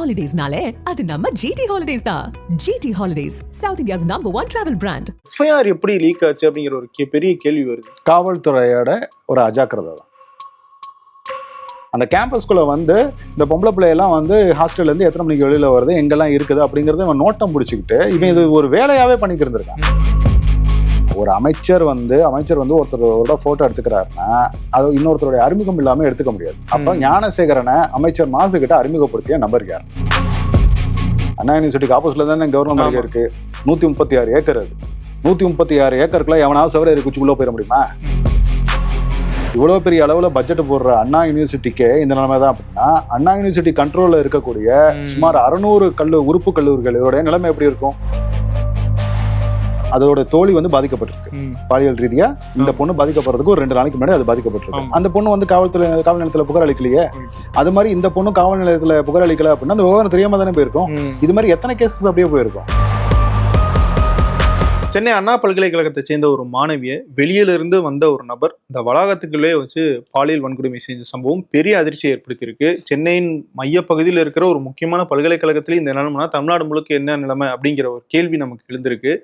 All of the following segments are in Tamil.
ஹாலிடேஸ்னாலே அது நம்ம ஜிடி ஹாலிடேஸ் தான். GD holidays south India's number one travel brand FIR எப்படி லீக் ஆச்சு அப்படிங்கிற ஒரு பெரிய கேள்வி வருது. காவல்துறையோட ஒரு அஜாக்கிரதை தான். அந்த கேம்பஸ்குள்ள வந்து இந்த பொம்பளை பிள்ளையெல்லாம் வந்து ஹாஸ்டல்ல இருந்து எத்தனை மணிக்கு வெளியில வருது எங்கெல்லாம் இருக்குது அப்படிங்கறத இவன் நோட்டம் பிடிச்சிக்கிட்டு இவன் இது ஒரு வேலையாவே பண்ணிட்டு இருந்திருக்கான். ஒரு அமைச்சர் வந்து அமைச்சர் வந்து ஒருத்தரோட போட்டோ எடுத்துக்கிறாருன்னா அது இன்னொருத்தருடைய அறிமுகம் இல்லாம எடுத்துக்க முடியாது அப்ப. ஞானசேகரனை அமைச்சர் மாசு கிட்ட அறிமுகப்படுத்திய நபர் யார் அண்ணா யூனிவர்சிட்டிக்கு ஆப்போசிட்ல தானே கவர்மெண்ட். இருக்கு நூத்தி முப்பத்தி ஆறு ஏக்கர் அது நூத்தி முப்பத்தி ஆறு ஏக்கருக்குள்ள எவனாவது சவர குச்சிக்குள்ள போயிட முடியுமா இவ்வளவு பெரிய அளவுல பட்ஜெட் போடுற அண்ணா யூனிவர்சிட்டிக்கே இந்த நிலைமை தான் அப்படின்னா அண்ணா யூனிவர்சிட்டி கண்ட்ரோல்ல இருக்கக்கூடிய. சுமார் அறுநூறு கல்லு உறுப்பு கல்லூரிகள் இதோடைய நிலைமை எப்படி இருக்கும் அதோட தோழி வந்து பாதிக்கப்பட்டிருக்கு. பாலியல் ரீதியா இந்த பொண்ணு பாதிக்கப்படுறதுக்கு ஒரு ரெண்டு நாளைக்கு முன்னாடி அது பாதிக்கப்பட்டிருக்கு. அந்த பொண்ணு வந்து காவல்துறை காவல் நிலையத்துல புகார் அளிக்கலையே. அது மாதிரி இந்த பொண்ணு காவல் நிலையத்துல புகார் அளிக்கல அப்படின்னா அந்த விவகாரம் தெரியாம தானே போயிருக்கும். இது மாதிரி எத்தனை கேசஸ் அப்படியே போயிருக்கும். சென்னை அண்ணா பல்கலைக்கழகத்தை சேர்ந்த ஒரு மாணவியை வெளியிலிருந்து வந்த ஒரு நபர் இந்த வளாகத்துக்குள்ளே வச்சு பாலியல் வன்கொடுமை செஞ்ச சம்பவம் பெரிய அதிர்ச்சியை ஏற்படுத்தியிருக்கு. சென்னையின் மையப்பகுதியில் இருக்கிற ஒரு முக்கியமான பல்கலைக்கழகத்திலே இந்த நிலைமைனா தமிழ்நாடு முழுக்க என்ன நிலைமை அப்படிங்கிற ஒரு கேள்வி நமக்கு எழுந்திருக்கு.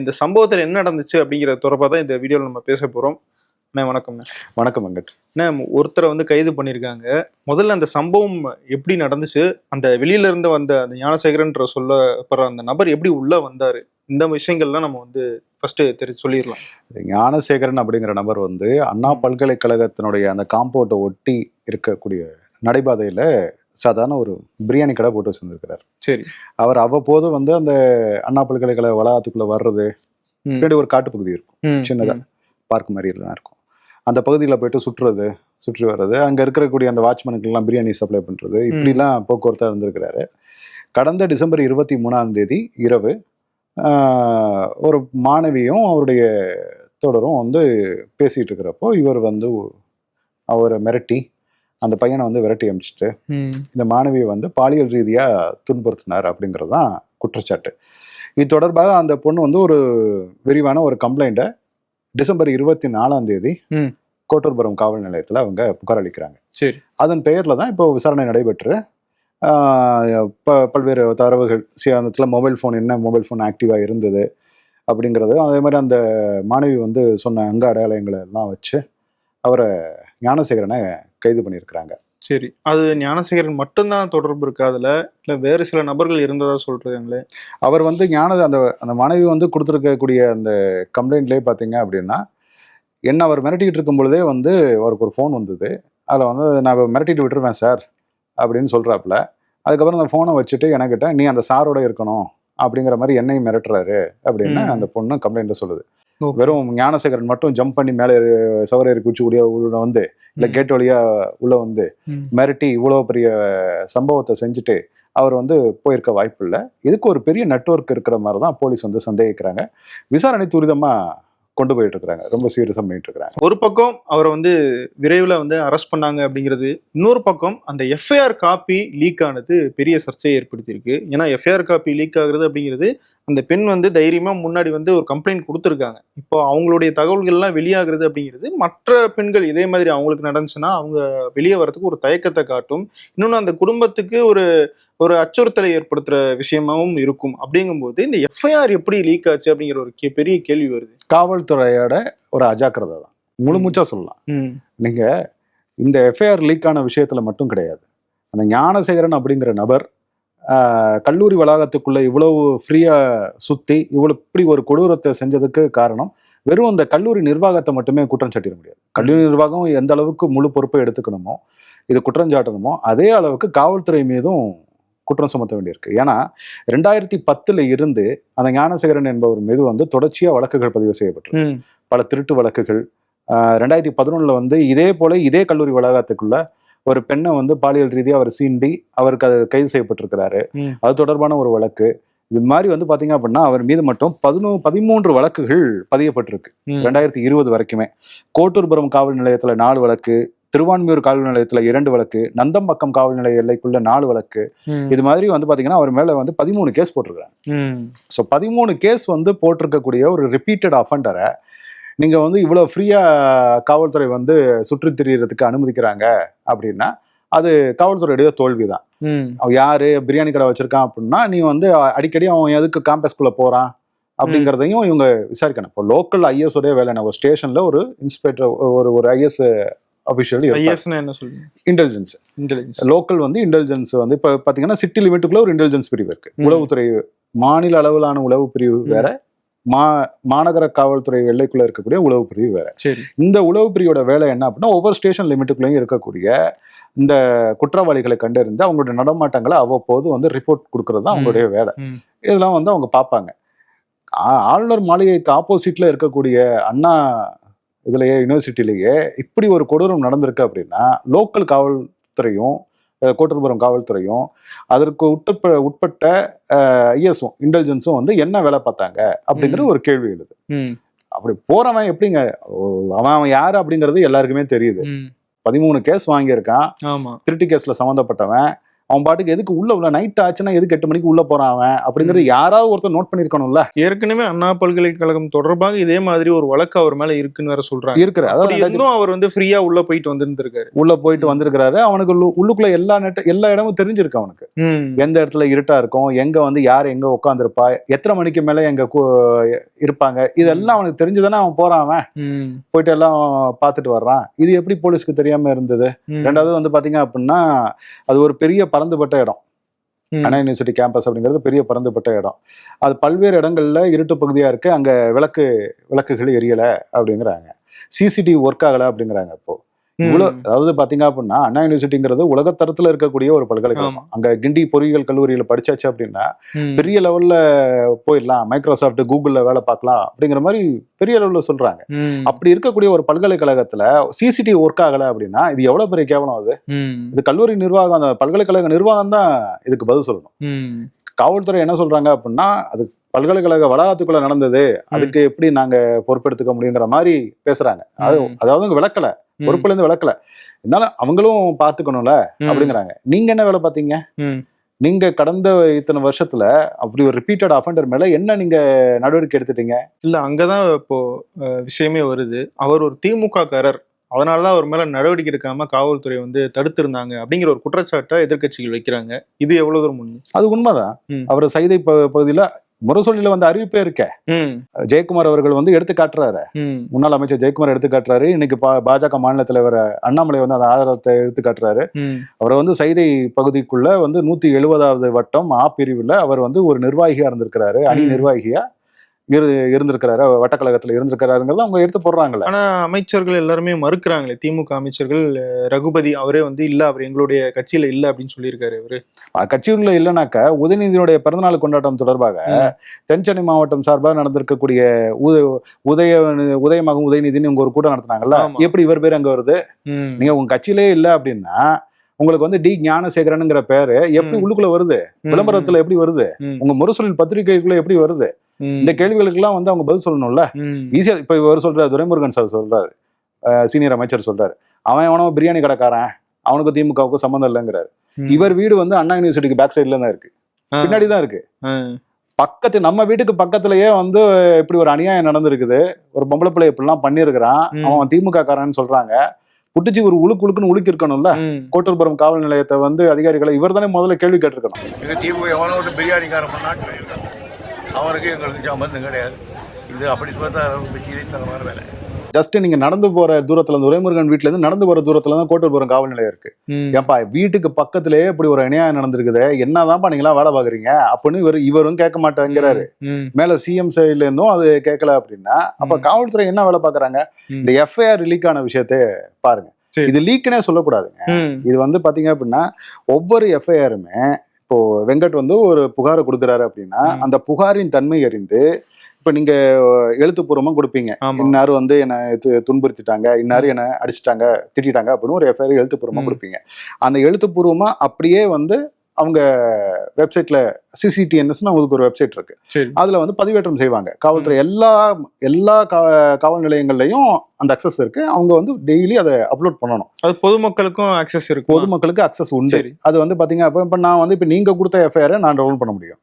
இந்த சம்பவத்தில் என்ன நடந்துச்சு அப்படிங்கிற தொடர்பாக தான் இந்த வீடியோவில் நம்ம பேச போகிறோம் அண்ணா வணக்கம்ண்ணே. வணக்கம் வெங்கட் அண்ணா ஒருத்தரை வந்து கைது பண்ணியிருக்காங்க முதல்ல அந்த சம்பவம் எப்படி நடந்துச்சு? அந்த வெளியில இருந்து வந்த அந்த ஞானசேகரன்ற சொல்லப்படுற அந்த நபர் எப்படி உள்ள வந்தாரு? இந்த விஷயங்கள்லாம் நம்ம வந்து ஃபர்ஸ்ட் தெரிஞ்சு சொல்லிடலாம். ஞானசேகரன் அப்படிங்கிற நபர் வந்து அண்ணா பல்கலைக்கழகத்தினுடைய அந்த காம்பவுண்டை ஒட்டி இருக்கக்கூடிய நடைபாதையில சாதாரண ஒரு பிரியாணி கடை போட்டு வச்சிருந்திருக்கிறார். சரி. அவர் அவ்வப்போது வந்து அந்த அண்ணா பல்கலைக்கழக வளாகத்துக்குள்ள வர்றது. பின்னாடி ஒரு காட்டுப்பகுதி இருக்கும். சின்னதா. பார்க் மாதிரி எல்லாம் இருக்கும். அந்த பகுதியில் போயிட்டு சுற்றுறது சுற்றி வர்றது. அங்க இருக்கக்கூடிய அந்த வாட்ச்மேனுக்கு எல்லாம் பிரியாணி சப்ளை பண்றது. இப்படிலாம் போக்குவரத்தா இருந்திருக்கிறாரு. கடந்த டிசம்பர் இருபத்தி மூணாம் தேதி இரவு ஒரு மாணவியும் அவருடைய தொடரும் வந்து பேசிட்டு இருக்கிறப்போ இவர் வந்து அவரை மிரட்டி அந்த பையனை வந்து விரட்டி அமிச்சிட்டு இந்த மாணவியை வந்து பாலியல் ரீதியா துன்புறுத்தினார் அப்படிங்கிறது தான் குற்றச்சாட்டு. இது தொடர்பாக அந்த பொண்ணு வந்து ஒரு விரிவான ஒரு கம்ப்ளைண்ட்டை டிசம்பர் இருபத்தி நாலாம் தேதி. கோட்டூர்புரம் காவல் நிலையத்தில் அவங்க புகார் அளிக்கிறாங்க. சரி. அதன் பெயரில் தான் இப்போ விசாரணை நடைபெற்று ப- பல்வேறு தரவுகள் சி- அந்த இடத்துல மொபைல் ஃபோன் என்ன மொபைல் ஃபோன் ஆக்டிவாக இருந்தது அப்படிங்கிறது அதே மாதிரி அந்த மாணவி வந்து சொன்ன அங்க அடையாளங்களை எல்லாம் வச்சு அவரை ஞானசேகரனை கைது பண்ணியிருக்கிறாங்க. சரி. அது ஞானசேகரன் மட்டும்தான் தொடர்பு இருக்கா அதுல? இல்ல வேறு சில நபர்கள் இருந்ததா சொல்றாங்களே? அவர் வந்து ஞான அந்த அந்த மனைவி வந்து கொடுத்துருக்கக்கூடிய அந்த கம்ப்ளைண்ட்லேயே பார்த்தீங்க அப்படின்னா என்ன அவர் மிரட்டிக்கிட்டு இருக்கும் பொழுதே வந்து அவருக்கு ஒரு ஃபோன் வந்தது. அதில் வந்து நான் மிரட்டிட்டு விட்டுருவேன் சார் அப்படின்னு சொல்கிறாப்புல அதுக்கப்புறம் அந்த ஃபோனை வச்சுட்டு எனக்கிட்ட நீ அந்த சாரோட இருக்கணும் அப்படிங்கிற மாதிரி என்னையும் மிரட்டுறாரு அப்படின்னு. அந்த பொண்ணு கம்ப்ளைண்ட்ல சொல்லுது. வெறும் ஞானசேகரன் மட்டும் ஜம்ப் பண்ணி மேலே சவர ஏறி குச்சி கூடிய வந்து இல்லை. கேட் வழியா உள்ள வந்து. மிரட்டி இவ்வளோ பெரிய சம்பவத்தை செஞ்சுட்டு அவர் வந்து போயிருக்க வாய்ப்பு இல்லை இதுக்கு ஒரு பெரிய நெட்வொர்க் இருக்கிற மாதிரி தான் போலீஸ் வந்து சந்தேகிக்கிறாங்க விசாரணை துரிதமா கொண்டு போயிட்டு இருக்கிறாங்க ரொம்ப சீரியஸாக பண்ணிட்டு இருக்கிறாங்க ஒரு பக்கம் அவரை வந்து விரைவில் வந்து அரெஸ்ட் பண்ணாங்க அப்படிங்கிறது இன்னொரு பக்கம் அந்த எஃப்ஐஆர் காப்பி லீக் ஆனது பெரிய சர்ச்சையை ஏற்படுத்தியிருக்கு. ஏன்னா எஃப்ஐஆர் காப்பி லீக் ஆகுறது அப்படிங்கிறது அந்த பெண் வந்து தைரியமா முன்னாடி வந்து ஒரு கம்ப்ளைண்ட் கொடுத்துருக்காங்க. இப்போ அவங்களுடைய தகவல்கள்லாம் வெளியாகிறது அப்படிங்கிறது மற்ற பெண்கள் இதே மாதிரி அவங்களுக்கு நடந்துச்சுன்னா அவங்க வெளியே வரதுக்கு ஒரு தயக்கத்தை காட்டும். இன்னொன்று அந்த குடும்பத்துக்கு ஒரு ஒரு அச்சுறுத்தலை ஏற்படுத்துற விஷயமாவும் இருக்கும். அப்படிங்கும்போது இந்த எஃப்ஐஆர் எப்படி லீக் ஆச்சு அப்படிங்கிற ஒரு பெரிய கேள்வி வருது. காவல்துறையோட ஒரு அஜாக்கிரதை தான். முழுமூச்சா சொல்லலாம். நீங்க இந்த எஃப்ஐஆர் லீக் ஆன விஷயத்துல மட்டும் கிடையாது. அந்த ஞானசேகரன் அப்படிங்கிற நபர் கல்லூரி வளாகத்துக்குள்ள இவ்வளவு ஃப்ரீயா சுத்தி இவ்வளவு இப்படி ஒரு கொடூரத்தை செஞ்சதுக்கு காரணம் வெறும் அந்த கல்லூரி நிர்வாகத்தை மட்டுமே குற்றம் சாட்டிட முடியாது. கல்லூரி நிர்வாகம் எந்த அளவுக்கு முழு பொறுப்பை எடுத்துக்கணுமோ இது குற்றம் சாட்டணுமோ அதே அளவுக்கு காவல்துறை மீதும் குற்றம் சுமத்த வேண்டியிருக்கு. ஏன்னா ரெண்டாயிரத்தி பத்துல இருந்து அந்த ஞானசேகரன் என்பவர் மீது வந்து தொடர்ச்சியா வழக்குகள் பதிவு செய்யப்பட்டிருக்கு. ம். பல திருட்டு வழக்குகள். ரெண்டாயிரத்தி பதினொன்னுல வந்து இதே போல இதே கல்லூரி வளாகத்துக்குள்ள ஒரு பெண்ணை வந்து பாலியல் ரீதியாக அவர் சீண்டி அவருக்கு அது கைது செய்யப்பட்டிருக்கிறாரு. அது தொடர்பான ஒரு வழக்கு. இது மாதிரி வந்து பாத்தீங்க அப்படின்னா அவர் மீது மட்டும் பதினோ பதிமூன்று வழக்குகள் பதியப்பட்டிருக்கு. ரெண்டாயிரத்தி இருபது வரைக்குமே. கோட்டூர்புரம் காவல் நிலையத்துல நாலு வழக்கு. திருவான்மியூர் காவல் நிலையத்துல இரண்டு வழக்கு நந்தம்பக்கம் காவல் நிலைய எல்லைக்குள்ள நாலு வழக்கு. இது மாதிரி வந்து பாத்தீங்கன்னா அவர் மேல வந்து பதிமூணு கேஸ் போட்டிருக்காங்க ம். ஸோ பதிமூணு கேஸ் வந்து போட்டிருக்கக்கூடிய ஒரு ரிப்பீட்டட் அஃபண்டரை நீங்கள் வந்து இவ்வளோ ஃப்ரீயாக காவல்துறை வந்து சுற்றித் திரியறதுக்கு அனுமதிக்கிறாங்க அப்படின்னா அது காவல்துறையுடைய தோல்விதான். ம். அவன் யாரு பிரியாணி கடை வச்சிருக்கான் அப்படின்னா நீ வந்து அடிக்கடி அவன் எதுக்கு காம்பஸ்குள்ள போறான் அப்படிங்கிறதையும் இவங்க விசாரிக்கணும். இப்போ லோக்கல் ஐஎஸ் உடைய வேலை ஒரு ஸ்டேஷன்ல ஒரு இன்ஸ்பெக்டர் ஒரு ஒரு ஐஎஸ் ஐஎஸ்னா என்ன சொல்லுங்க இன்டெலிஜென்ஸ் இன்டெலிஜென்ஸ் லோக்கல் வந்து இன்டெலிஜென்ஸ் வந்து இப்போ பார்த்தீங்கன்னா சிட்டி லிமிட்டுக்குள்ள ஒரு இன்டெலிஜென்ஸ் பிரிவு இருக்கு. உளவுத்துறை மாநில அளவிலான உளவு பிரிவு வேற மா மாநகர காவல்துறை எல்லைக்குள்ள இருக்கக்கூடிய உளவு பிரிவு வேற. இந்த உளவு பிரிவோட வேலை என்ன அப்படின்னா ஒவ்வொரு ஸ்டேஷன் லிமிட்டுக்குள்ளேயும் இருக்கக்கூடிய இந்த குற்றவாளிகளை கண்டறிந்து அவங்களுடைய நடமாட்டங்களை அவ்வப்போது வந்து ரிப்போர்ட் கொடுக்கறது தான் அவங்களுடைய வேலை. இதெல்லாம் வந்து அவங்க பார்ப்பாங்க. ஆளுநர் மாளிகைக்கு ஆப்போசிட்ல இருக்கக்கூடிய அண்ணா இதுலயே யுனிவர்சிட்டிலேயே இப்படி ஒரு கொடூரம் நடந்திருக்கு அப்படின்னா லோக்கல் காவல்துறையும் அஹ், கோட்டூர்புரம் காவல்துறையும் அதற்கு உட்ப உட்பட்ட ஐஎஸும் இன்டெலிஜென்ஸும் வந்து என்ன வேலை பார்த்தாங்க அப்படிங்கிற ஒரு கேள்வி எழுது. அப்படி போறவன் எப்படிங்க? அவன் அவன் யாரு அப்படிங்கிறது எல்லாருக்குமே தெரியுது. பதிமூணு கேஸ் வாங்கியிருக்கான். திருட்டு கேஸ்ல சம்மந்தப்பட்டவன். அவன் பாட்டுக்கு எதுக்கு உள்ள உள்ள நைட் ஆச்சுன்னா எதுக்கு எட்டு மணிக்கு உள்ள போறான் அவன்? அப்படிங்கறது யாராவது ஒருத்தர் நோட் பண்ணிருக்கணும்ல ஏற்கனவே அண்ணா பல்கலைக்கழகம் தொடர்பாக இதே மாதிரி ஒரு வழக்கு அவர் மேல இருக்குன்னு வேற சொல்றாங்க. இருக்கிற அதாவது அவர் வந்து ஃப்ரீயா உள்ள போயிட்டு வந்திருந்திருக்காரு. உள்ள போயிட்டு வந்திருக்கிறாரு. அவனுக்கு உள்ளு- உள்ளுக்குள்ள எல்லா நெட் எல்லா இடமும் தெரிஞ்சிருக்கு அவனுக்கு. எந்த இடத்துல இருட்டா இருக்கும் எங்க வந்து யார் எங்க உட்காந்துருப்பா எத்தனை மணிக்கு மேல எங்க இருப்பாங்க இதெல்லாம் அவனுக்கு தெரிஞ்சுதானே அவன் போறான் அவன். போயிட்டு எல்லாம் பார்த்துட்டு வர்றான். இது எப்படி போலீஸ்க்கு தெரியாம இருந்தது. ரெண்டாவது வந்து பாத்தீங்க அப்படின்னா அது ஒரு பெரிய பறந்துபட்ட இடம். அண்ணா யூனிவர்சிட்டி கேம்பஸ் அப்படிங்கிறது பெரிய பறந்துபட்ட இடம் அது பல்வேறு இடங்கள்ல இருட்டு பகுதியா இருக்கு அங்க விளக்கு விளக்குகள் எரியல அப்படிங்கிறாங்க சிசிடிவி ஒர்க் ஆகல அப்படிங்கிறாங்க இப்போ. இவ்வளவு அதாவது பாத்தீங்க அப்படின்னா அண்ணா யூனிவர்சிட்டிங்கிறது உலகத்தரத்துல இருக்கக்கூடிய ஒரு பல்கலைக்கழகம். அங்க கிண்டி பொறியியல் கல்லூரியில படிச்சாச்சு அப்படின்னா. பெரிய லெவல்ல போயிடலாம் மைக்ரோசாஃப்ட் கூகுள்ல வேலை பார்க்கலாம் அப்படிங்கிற மாதிரி பெரிய லெவல்ல சொல்றாங்க. அப்படி இருக்கக்கூடிய ஒரு பல்கலைக்கழகத்துல சிசிடிவி ஒர்க் ஆகல அப்படின்னா இது எவ்வளவு பெரிய கேவலம் அது. இது கல்லூரி நிர்வாகம் அந்த பல்கலைக்கழக நிர்வாகம் தான் இதுக்கு பதில் சொல்லணும். காவல்துறை என்ன சொல்றாங்க அப்படின்னா அது பல்கலைக்கழக வளாகத்துக்குள்ள நடந்தது அதுக்கு எப்படி நாங்க பொறுப்பெடுத்துக்க முடியுங்கிற மாதிரி பேசுறாங்க அது. அதாவது விளக்கல. பொறுப்புல இருந்து விளக்கல இருந்தாலும் அவங்களும் பாத்துக்கணும்ல. அப்படிங்கிறாங்க. நீங்க என்ன வேலை பாத்தீங்க. நீங்க கடந்த இத்தனை வருஷத்துல அப்படி ஒரு ரிப்பீட்டட் அஃபெண்டர் மேல என்ன நீங்க நடவடிக்கை எடுத்துட்டீங்க? இல்ல அங்கதான் இப்போ விஷயமே வருது. அவர் ஒரு திமுக காரர் அதனாலதான் அவர் மேல நடவடிக்கை எடுக்காம காவல்துறை வந்து தடுத்திருந்தாங்க அப்படிங்கிற ஒரு குற்றச்சாட்டை எதிர்க்கட்சிகள் வைக்கிறாங்க. இது எவ்வளவு தூரம் உண்மை? அது உண்மைதான். அவர் சைதை பகுதியில முரசொலியில வந்து அறிவிப்பே இருக்க. ஜெயக்குமார் அவர்கள் வந்து எடுத்து காட்டுறாரு. முன்னாள் அமைச்சர் ஜெயக்குமார் எடுத்து காட்டுறாரு இன்னைக்கு பாஜக மாநில தலைவர் அண்ணாமலை வந்து அந்த ஆதாரத்தை எடுத்து காட்டுறாரு. அவரை வந்து சைதை பகுதிக்குள்ள வந்து நூத்தி எழுபதாவது வட்டம் ஆ பிரிவுல அவர் வந்து ஒரு நிர்வாகியா இருந்திருக்கிறாரு அணி. நிர்வாகியா இரு இருந்திருக்கிறாரு வட்டக்கழகத்துல இருந்திருக்கிறாருங்கிறத அவங்க எடுத்து போடுறாங்கல்ல ஆனா அமைச்சர்கள் எல்லாருமே மறுக்கிறாங்களே திமுக அமைச்சர்கள் ரகுபதி அவரே வந்து இல்ல அவர் எங்களுடைய கட்சியில இல்ல அப்படின்னு சொல்லியிருக்காரு அவரு கட்சியுள்ள இல்லைனாக்க உதயநிதியினுடைய பிறந்தநாள் கொண்டாட்டம் தொடர்பாக. தென்சென்னை மாவட்டம் சார்பாக நடந்திருக்கக்கூடிய உத உதய உதயமகம் உதயநிதினு இவங்க ஒரு கூட்டம் நடத்துனாங்கல்ல. எப்படி இவர் பேர் அங்க வருது. நீங்க உங்க கட்சியிலே இல்ல அப்படின்னா உங்களுக்கு வந்து டி ஞானசேகரனுங்கிற பேரு எப்படி. உள்ளுக்குள்ள வருது. விளம்பரத்துல எப்படி வருது. உங்க முரசொலில் பத்திரிகைக்குள்ள எப்படி வருது. இந்த கேள்விகளுக்கெல்லாம் வந்து அவங்க பதில் சொல்லணும்ல. ஈஸியா இப்ப இவர் சொல்றாரு துரைமுருகன் சார் சொல்றாரு சீனியர் அமைச்சர் சொல்றாரு அவன் எவனோ பிரியாணி கடைக்காரன் அவனுக்கு திமுகவுக்கும் சம்மந்தம் இல்லைங்கிறாரு. இவர் வீடு வந்து அண்ணா யூனிவர்சிட்டிக்கு பேக் சைடுல தான் இருக்கு. பின்னாடி தான் இருக்கு. பக்கத்து நம்ம வீட்டுக்கு பக்கத்துலயே வந்து இப்படி ஒரு அநியாயம் நடந்திருக்குது ஒரு பொம்பளை பிள்ளை இப்படிலாம் பண்ணியிருக்கிறான் ம். அவன் திமுக காரன்னு சொல்றாங்க புட்டுச்சி ஒரு உழுக்கு உழுக்குன்னு உழுக்கி இருக்கணும்ல. கோட்டூர்புரம் காவல் நிலையத்தை வந்து அதிகாரிகளை இவர் தானே முதல்ல கேள்வி கேட்டிருக்கணும். எங்கள் திமுக எவனோ ஒரு பிரியாணிக்காரன் பண்ணான்னு சொல்லியிருக்காங்க அவனுக்கு எங்களுக்கு சம்பந்தம் கிடையாது. இது அப்படி பார்த்தா ரொம்ப சீரியத்தனமான வேலை. ஜஸ்ட் நீங்க நடந்து போற தூரத்துல இருந்து துரைமுருகன் வீட்டுல இருந்து நடந்து போற தூரத்துல தான் கோட்டூர்புரம் காவல் நிலையம் இருக்கு. ஏப்பா வீட்டுக்கு பக்கத்திலேயே இப்படி ஒரு அநியாயம் நடந்திருக்குது என்னதான்ப்பா நீங்களா வேலை பாக்குறீங்க அப்படின்னு இவர் இவரும் கேட்க மாட்டேங்கிறாரு. மேல சிஎம் சைட்ல இருந்தும் அது கேட்கல அப்படின்னா அப்ப. காவல்துறை என்ன வேலை பாக்குறாங்க. இந்த எஃப்ஐஆர் லீக் ஆன விஷயத்தை பாருங்க. இது லீக்னே சொல்லக்கூடாதுங்க. இது வந்து பாத்தீங்க அப்படின்னா ஒவ்வொரு எஃப்ஐஆருமே இப்போ வெங்கட் வந்து ஒரு புகாரை கொடுக்குறாரு அப்படின்னா. அந்த புகாரின் தன்மை அறிந்து இப்ப நீங்க எழுத்துப்பூர்வமா கொடுப்பீங்க. இன்னாரு வந்து என்ன துன்புறுத்திட்டாங்க இன்னாரு என்ன அடிச்சிட்டாங்க திட்டிட்டாங்க அப்படின்னு ஒரு எஃப்ஐஆர் எழுத்துப்பூர்வமா ம். கொடுப்பீங்க அந்த எழுத்துப்பூர்வமா அப்படியே வந்து அவங்க வெப்சைட்ல சிசிடிஎன்எஸ்னு அவங்களுக்கு ஒரு வெப்சைட் இருக்கு. அதுல வந்து பதிவேற்றம் செய்வாங்க. காவல்துறை எல்லா எல்லா காவல் நிலையங்கள்லயும் அந்த அக்சஸ் இருக்கு. அவங்க வந்து டெய்லி அதை அப்லோட் பண்ணணும். அது பொதுமக்களுக்கும் அக்சஸ் இருக்கும்? பொதுமக்களுக்கு அக்சஸ் உண்டு. அது வந்து பாத்தீங்க அப்ப இப்ப நான் வந்து இப்ப நீங்க கொடுத்த எஃப்ஐஆர் நான் டவுன்லோட் பண்ண முடியும்.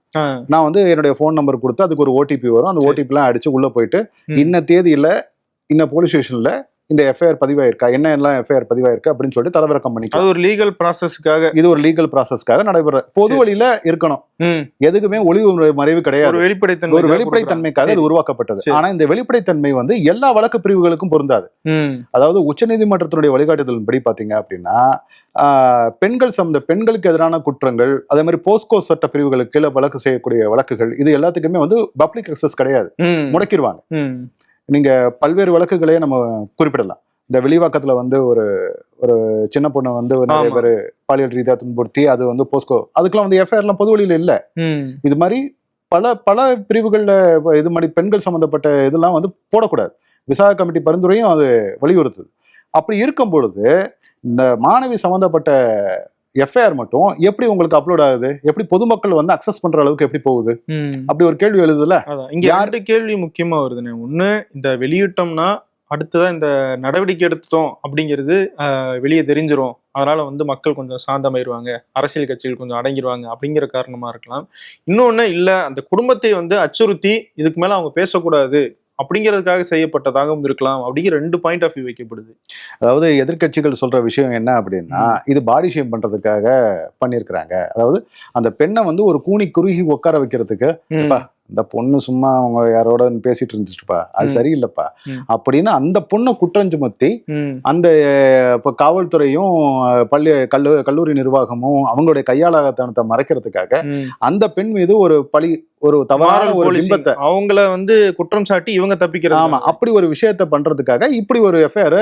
நான் வந்து என்னுடைய ஃபோன் நம்பர் கொடுத்து அதுக்கு ஒரு ஓடிபி வரும். அந்த சரி. ஓடிபி எல்லாம் அடிச்சு உள்ள போயிட்டு. இன்ன தேதியில இன்ன போலீஸ் ஸ்டேஷன்ல இந்த எஃப்ஐஆர் பதிவாயிருக்கா? என்ன எல்லாம் எஃப்ஐஆர் பதிவாயிருக்கு? அப்படின்னு சொல்லிட்டு தரவிறக்கம் பண்ணிக்கலாம். அது ஒரு லீகல் ப்ராசஸ்க்காக இது ஒரு லீகல் ப்ராசஸ்க்காக நடைபெற பொது. வழியில இருக்கணும். எதுக்குமே ஒளிவு மறைவு கிடையாது. ஒரு வெளிப்படைத்தன்மை ஒரு வெளிப்படைத்தன்மைக்காக இது உருவாக்கப்பட்டது. ஆனா இந்த வெளிப்படைத்தன்மை வந்து எல்லா வழக்கு பிரிவுகளுக்கும் பொருந்தாது. அதாவது உச்சநீதிமன்றத்தினுடைய வழிகாட்டுதலின்படி பாத்தீங்க அப்படின்னா பெண்கள் சம்பந்த பெண்களுக்கு எதிரான குற்றங்கள் அதே மாதிரி போஸ்கோ சட்ட பிரிவுகளுக்கு கீழே வழக்கு செய்யக்கூடிய வழக்குகள் இது எல்லாத்துக்குமே வந்து பப்ளிக் அக்சஸ் கிடையாது. முடக்கிடுவாங்க ம் நீங்க பல்வேறு வழக்குகளே நம்ம குறிப்பிடலாம். இந்த வெளிவாக்கத்துல வந்து ஒரு ஒரு சின்ன பொண்ணை வந்து நிறைய. பேர் பாலியல் ரீதியா துன்புறுத்தி அது வந்து போஸ்கோ அதுக்கெல்லாம் வந்து எஃப்ஐஆர்லாம் பொது வழியில இல்ல. இது மாதிரி பல பல பிரிவுகள்ல இது மாதிரி பெண்கள் சம்பந்தப்பட்ட இதெல்லாம் வந்து போடக்கூடாது. விசாக கமிட்டி பரிந்துரையும் அது வலியுறுத்துது. அப்படி இருக்கும் பொழுது இந்த மாணவி சம்பந்தப்பட்ட எஃப்ஐஆர் மட்டும் எப்படி உங்களுக்கு அப்லோட் ஆகுது? எப்படி பொதுமக்கள் வந்து அக்சஸ் பண்ற அளவுக்கு எப்படி போகுது? அப்படி ஒரு கேள்வி எழுதுல இங்க யார்- கேள்வி முக்கியமா வருதுண்ணே. ஒண்ணு இந்த வெளியிட்டோம்னா அடுத்ததான் இந்த நடவடிக்கை எடுத்துட்டோம் அப்படிங்கிறது வெளியே தெரிஞ்சிரும். அதனால வந்து மக்கள் கொஞ்சம் சாந்தமாயிருவாங்க. அரசியல் கட்சிகள் கொஞ்சம் அடங்கிடுவாங்க அப்படிங்கிற காரணமா இருக்கலாம். இன்னொன்னு இல்ல அந்த குடும்பத்தை வந்து அச்சுறுத்தி இதுக்கு மேல அவங்க பேசக்கூடாது. அப்படிங்கிறதுக்காக செய்யப்பட்டதாகவும் இருக்கலாம் அப்படிங்கிற ரெண்டு பாயிண்ட் ஆஃப் வியூ வைக்கப்படுது. அதாவது எதிர்க்கட்சிகள் சொல்ற விஷயம் என்ன அப்படின்னா இது பாடி ஷேம் பண்றதுக்காக பண்ணியிருக்கிறாங்க. அதாவது அந்த பெண்ணை வந்து ஒரு கூனி குறுகி உட்கார வைக்கிறதுக்கு இந்த பொண்ணு சும்மா அவங்க யாரோட பேசிட்டு இருந்துச்சுப்பா அது. சரியில்லைப்பா. அப்படின்னு அந்த பொண்ணை குற்றம் சுமத்தி அந்த இப்போ காவல்துறையும் பள்ளி கல்லூ கல்லூரி நிர்வாகமும் அவங்களுடைய கையாளத்தனத்தை மறைக்கிறதுக்காக. அந்த பெண் மீது ஒரு பழி ஒரு தவறான ஒரு. பிம்பத்தை அவங்கள வந்து குற்றம் சாட்டி இவங்க தப்பிக்கிறது ஆமா அப்படி ஒரு விஷயத்த பண்றதுக்காக இப்படி ஒரு எஃப்ஐஆர்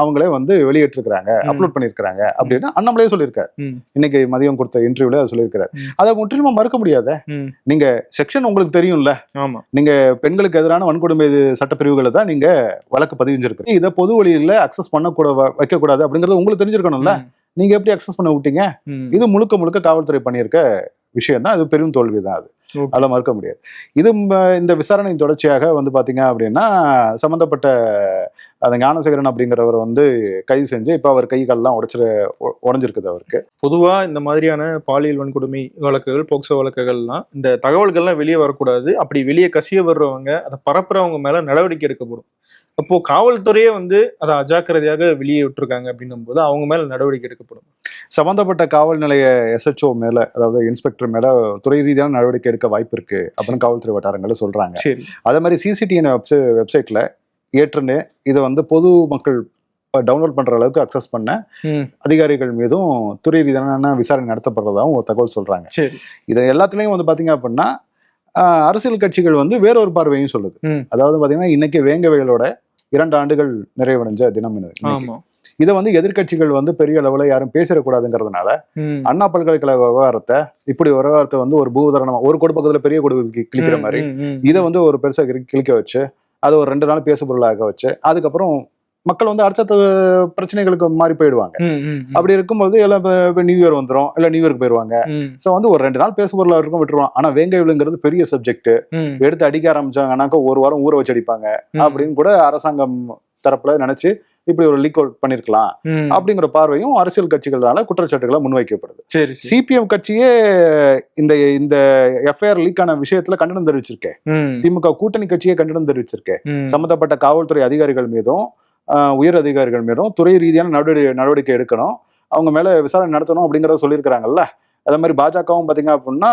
அவங்களே வந்து வெளியிட்டிருக்கிறாங்க. அப்லோட் பண்ணிருக்காங்க அப்படின்னு அண்ணாமலே சொல்லியிருக்காரு. இன்னைக்கு மதியம் கொடுத்த இன்டர்வியூல அதை சொல்லியிருக்காரு. அதை முற்றிலுமா மறுக்க முடியாத. நீங்க செக்ஷன் உங்களுக்கு தெரியும்ல. ஆமா. நீங்க பெண்களுக்கு எதிரான வன்கொடுமை சட்டப்பிரிவுகளை தான் நீங்க வழக்கு பதிவிஞ்சிருக்கு இதை பொது வழியில அக்சஸ் பண்ணக்கூட வைக்க கூடாது அப்படிங்கறது உங்களுக்கு தெரிஞ்சிருக்கணும்ல. நீங்க எப்படி அக்சஸ் பண்ண விட்டீங்க? இது முழுக்க முழுக்க காவல்துறை பண்ணியிருக்க விஷயம் தான். அது பெரும் தோல்வி தான் அது. அதெல்லாம் மறுக்க முடியாது. இது இந்த விசாரணையின் தொடர்ச்சியாக வந்து பாத்தீங்க அப்படின்னா சம்பந்தப்பட்ட அந்த ஞானசேகரன் அப்படிங்கிறவர் வந்து கைது செஞ்சு இப்ப அவர் கை கால்லாம் உடைச்சிரு உ- உடைஞ்சிருக்குது அவருக்கு. பொதுவா இந்த மாதிரியான பாலியல் வன்கொடுமை வழக்குகள் போக்சோ வழக்குகள்லாம் இந்த தகவல்கள்லாம் வெளியே வரக்கூடாது. அப்படி வெளியே கசிய வர்றவங்க அதை பரப்புறவங்க மேல நடவடிக்கை எடுக்கப்படும். அப்போ காவல்துறையே வந்து அதை அஜாக்கிரதையாக வெளியே விட்டுருக்காங்க அப்படின்னும் போது அவங்க மேல நடவடிக்கை எடுக்கப்படும். சம்பந்தப்பட்ட காவல் நிலைய எஸ்ஹெச்ஓ மேல அதாவது இன்ஸ்பெக்டர் மேல துறை ரீதியான நடவடிக்கை எடுக்க வாய்ப்பு இருக்கு அப்படின்னு காவல்துறை வட்டாரங்கள்ல சொல்றாங்க. சரி. அதே மாதிரி சிசிடிஎன் வெப்சை வெப்சைட்ல ஏற்றுன்னு இதை வந்து பொது மக்கள் டவுன்லோட் பண்ற அளவுக்கு அக்சஸ் பண்ண அதிகாரிகள் மீதும் துறை ரீதியான விசாரணை நடத்தப்படுறதாகவும் ஒரு தகவல் சொல்றாங்க. இது எல்லாத்துலயும் வந்து பாத்தீங்க அப்படின்னா அரசியல் கட்சிகள் வந்து வேறொரு பார்வையும் சொல்லுது. அதாவது பாத்தீங்கன்னா இன்னைக்கு வேங்கவேலோட இரண்டு ஆண்டுகள் நிறைவடைஞ்ச தினம் இது இதை வந்து எதிர்க்கட்சிகள் வந்து பெரிய அளவுல யாரும் பேசிடக்கூடாதுங்கிறதுனால அண்ணா பல்கலைக்கழக விவகாரத்தை இப்படி விவகாரத்தை வந்து ஒரு பூதரணமா ஒரு கொடு பக்கத்துல பெரிய கொடு கிழிக்கிற மாதிரி இதை வந்து ஒரு பெருசா கிழிக்க வச்சு அதை ஒரு ரெண்டு நாள் பேசு பொருளாக வச்சு அதுக்கப்புறம் மக்கள் வந்து அடுத்த பிரச்சனைகளுக்கு மாறி போயிடுவாங்க. அப்படி இருக்கும்போது எல்லாம் இப்ப- நியூ இயர் வந்துரும் இல்ல நியூ இயர்க்கு போயிருவாங்க. ம், சோ வந்து ஒரு ரெண்டு நாள் பேசு பொருளா இருக்கும் விட்டுருவான் ஆனா வேங்கைவிலுங்கிறது பெரிய சப்ஜெக்ட் எடுத்து அடிக்க ஆரம்பிச்சாங்கன்னாக்கா ஒரு வாரம் ஊற வச்சு அடிப்பாங்க. அப்படின்னு கூட அரசாங்கம் தரப்புல நினைச்சு இப்படி ஒரு லீக் அவுட் பண்ணிருக்கலாம். அப்படிங்கிற பார்வையும் அரசியல் கட்சிகளால குற்றச்சாட்டுகளை முன்வைக்கப்படுது சரி. சிபிஎம் கட்சியே இந்த இந்த எஃப்ஐஆர் லீக் ஆன விஷயத்துல கண்டனம் தெரிவிச்சிருக்கேன் திமுக கூட்டணி கட்சியே கண்டனம் தெரிவிச்சிருக்கேன் சம்பந்தப்பட்ட காவல்துறை அதிகாரிகள் மீதும் உயர் அதிகாரிகள் மீதும் துறை ரீதியான நடவடிக்கை நடவடிக்கை எடுக்கணும். அவங்க மேல விசாரணை நடத்தணும் அப்படிங்கறத சொல்லியிருக்கிறாங்கல்ல. அதே மாதிரி பாஜகவும் பாத்தீங்க அப்படின்னா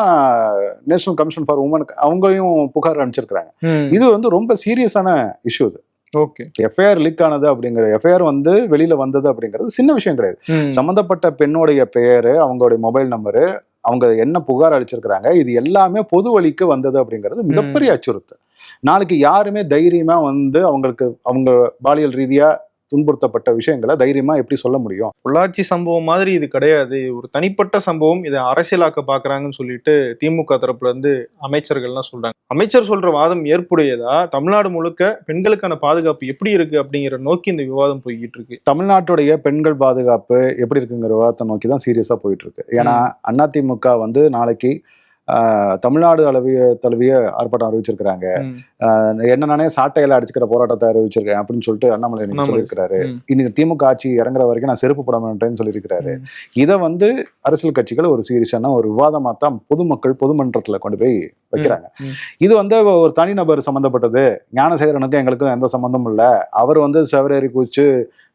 நேஷனல் கமிஷன் ஃபார் உமன் அவங்களையும் புகார் அனுப்பிச்சிருக்கிறாங்க. இது வந்து ரொம்ப சீரியஸான இஷ்யூ இது. ஓகே. எஃப்ஐஆர் லீக் ஆனது அப்படிங்கிற எஃப்ஐஆர் வந்து வெளியில வந்தது அப்படிங்கிறது சின்ன விஷயம் கிடையாது. சம்பந்தப்பட்ட பெண்ணுடைய பெயரு அவங்களுடைய மொபைல் நம்பரு அவங்க என்ன புகார் அளிச்சிருக்கிறாங்க இது எல்லாமே பொது வழிக்கு வந்தது அப்படிங்கிறது மிகப்பெரிய அச்சுறுத்தல். நாளைக்கு யாருமே தைரியமா வந்து அவங்களுக்கு அவங்க பாலியல் ரீதியா துன்புறுத்தப்பட்ட விஷயங்களை தைரியமா எப்படி சொல்ல முடியும்? பொள்ளாச்சி சம்பவம் மாதிரி இது கிடையாது. ஒரு தனிப்பட்ட சம்பவம். இதை அரசியலாக்க பாக்குறாங்கன்னு சொல்லிட்டு திமுக தரப்புல இருந்து அமைச்சர்கள்லாம் சொல்றாங்க. அமைச்சர் சொல்ற வாதம் ஏற்புடையதா? தமிழ்நாடு முழுக்க பெண்களுக்கான பாதுகாப்பு எப்படி இருக்கு அப்படிங்கிற நோக்கி இந்த விவாதம் போய்கிட்டு இருக்கு. தமிழ்நாட்டுடைய பெண்கள் பாதுகாப்பு எப்படி இருக்குங்கிற விவாதத்தை நோக்கி தான் சீரியஸா போயிட்டு இருக்கு. ஏன்னா அதிமுக வந்து நாளைக்கு தமிழ்நாடு அளவிய தழுவிய ஆர்ப்பாட்டம் அறிவிச்சிருக்கிறாங்க ம். ஆஹ், என்ன நானே சாட்டையில அடிச்சுக்கிற போராட்டத்தை அறிவிச்சிருக்கேன் அப்படின்னு சொல்லிட்டு அண்ணாமலை. சொல்லியிருக்கிறாரு. இன்னைக்கு திமுக ஆட்சி இறங்குற வரைக்கும் நான் செருப்பு போட மாட்டேன்னு சொல்லியிருக்கிறாரு. இதை வந்து அரசியல் கட்சிகள் ஒரு சீரியஸான ஒரு விவாதமா தான் பொதுமக்கள் பொதுமன்றத்துல கொண்டு போய் வைக்கிறாங்க. இது வந்து ஒரு தனிநபர் சம்பந்தப்பட்டது ஞானசேகரனுக்கும் எங்களுக்கும் எந்த சம்பந்தமும் இல்ல அவர் வந்து செவரேறி குதிச்சு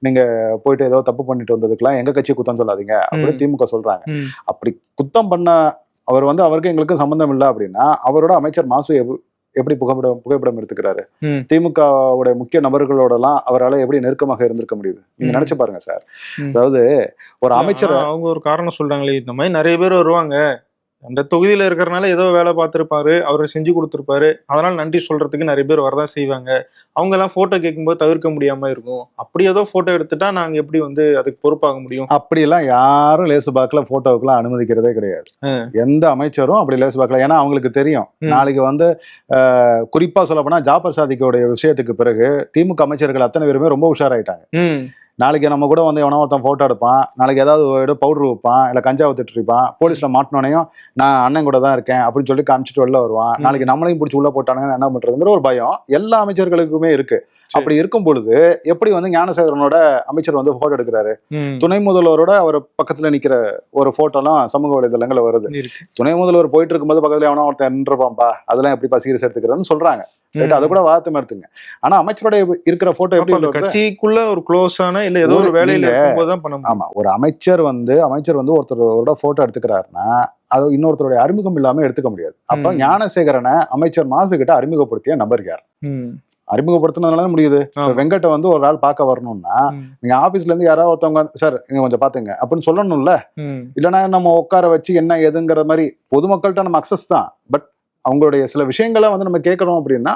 நீங்க போயிட்டு ஏதோ தப்பு பண்ணிட்டு வந்ததுக்கெல்லாம் எங்க கட்சி குத்தம் சொல்லாதீங்க அப்படின்னு. திமுக சொல்றாங்க. அப்படி குத்தம் பண்ண அவர் வந்து அவருக்கு எங்களுக்கும் சம்பந்தம் இல்லை அப்படின்னா அவரோட அமைச்சர் மாசு எப்- எப்படி புகைப்படம் புகைப்படம் எடுத்துக்கிறாரு. திமுகவுடைய முக்கிய நபர்களோடலாம் அவரால எப்படி நெருக்கமாக இருந்திருக்க முடியுது நீங்க. நினைச்சு பாருங்க சார். அதாவது ஒரு அமைச்சர் அவங்க ஒரு காரணம் சொல்றாங்களே இந்த மாதிரி நிறைய பேர் வருவாங்க அந்த தொகுதியில இருக்கிறனால ஏதோ வேலை பார்த்திருப்பாரு அவர் செஞ்சு கொடுத்திருப்பாரு. அதனால நன்றி சொல்றதுக்கு நிறைய பேர் வரதான் செய்வாங்க. அவங்க எல்லாம் போட்டோ கேட்கும்போது தவிர்க்க முடியாம இருக்கும். அப்படி ஏதோ போட்டோ எடுத்துட்டா நாங்க எப்படி வந்து அதுக்கு பொறுப்பாக முடியும்? அப்படிலாம் யாரும் லேசு பாக்கில் போட்டோவுக்குலாம் அனுமதிக்கிறதே கிடையாது. எந்த அமைச்சரும் அப்படி லேசு பாக்கில். ஏன்னா அவங்களுக்கு தெரியும். நாளைக்கு வந்து அஹ், குறிப்பா சொல்ல போனா ஜாபர் சாதிக்கோடைய விஷயத்துக்கு பிறகு திமுக அமைச்சர்கள் அத்தனை பேருமே ரொம்ப உஷாராயிட்டாங்க. நாளைக்கு நம்ம கூட வந்து எவனோ ஒருத்தன் போட்டோ எடுப்பான். நாளைக்கு ஏதாவது பவுடர் வைப்பான் இல்லை கஞ்சா இருப்பான். போலீஸ்ல மாட்டினோனையும் நான் அண்ணன் கூட தான் இருக்கேன் அப்படின்னு சொல்லி காமிச்சிட்டு வெளில வருவான். நாளைக்கு நம்மளையும் பிடிச்சி உள்ள போட்டானுங்கன்னா என்ன பண்றதுங்கிற ஒரு பயம் எல்லா அமைச்சர்களுக்குமே இருக்கு. அப்படி இருக்கும் பொழுது எப்படி வந்து ஞானசேகரனோட அமைச்சர் வந்து போட்டோ எடுக்கிறாரு. துணை முதல்வரோட அவர் பக்கத்துல நிக்கிற ஒரு போட்டோலாம் சமூக வலைதளங்கள்ல வருது. துணை முதல்வர் போயிட்டு இருக்கும்போது பக்கத்துல எவனோ ஒருத்தன் நின்றுப்பான்பா? அதெல்லாம் எப்படி சீரியஸ் எடுத்துக்கிறேன்னு ம். அதை கூட வார்த்தை எடுத்துங்க ஆனா அமைச்சரோட இருக்கிற போட்டோ எப்படி? கட்சிக்குள்ள ஒரு க்ளோஸ் இல்ல ஏதோ ஒரு வேலையில இருக்கும்போது பண்ண ஆமா ஒரு அமைச்சர் வந்து அமைச்சர் வந்து ஒருத்தரோட போட்டோ எடுத்துக்கிறாருன்னா அது இன்னொருத்தருடைய அறிமுகம் இல்லாம எடுத்துக்க முடியாது அப்ப. ஞானசேகரனை அமைச்சர் மாசு கிட்ட அறிமுகப்படுத்திய நபர் யார். அறிமுகப்படுத்தினதுனால முடியுது. வெங்கட்டை வந்து ஒரு ஆள் பார்க்க வரணும்னா. நீங்க ஆபீஸ்ல இருந்து யாராவது ஒருத்தவங்க வந்து, சார் நீங்க கொஞ்சம் பாத்துங்க அப்படின்னு சொல்லணும்ல. இல்லைன்னா நம்ம உட்கார வச்சு என்ன ஏதுங்கிற மாதிரி பொதுமக்கள்கிட்ட நம்ம அக்சஸ் தான் பட் அவங்களுடைய சில விஷயங்களை வந்து நம்ம கேட்கறோம் அப்படின்னா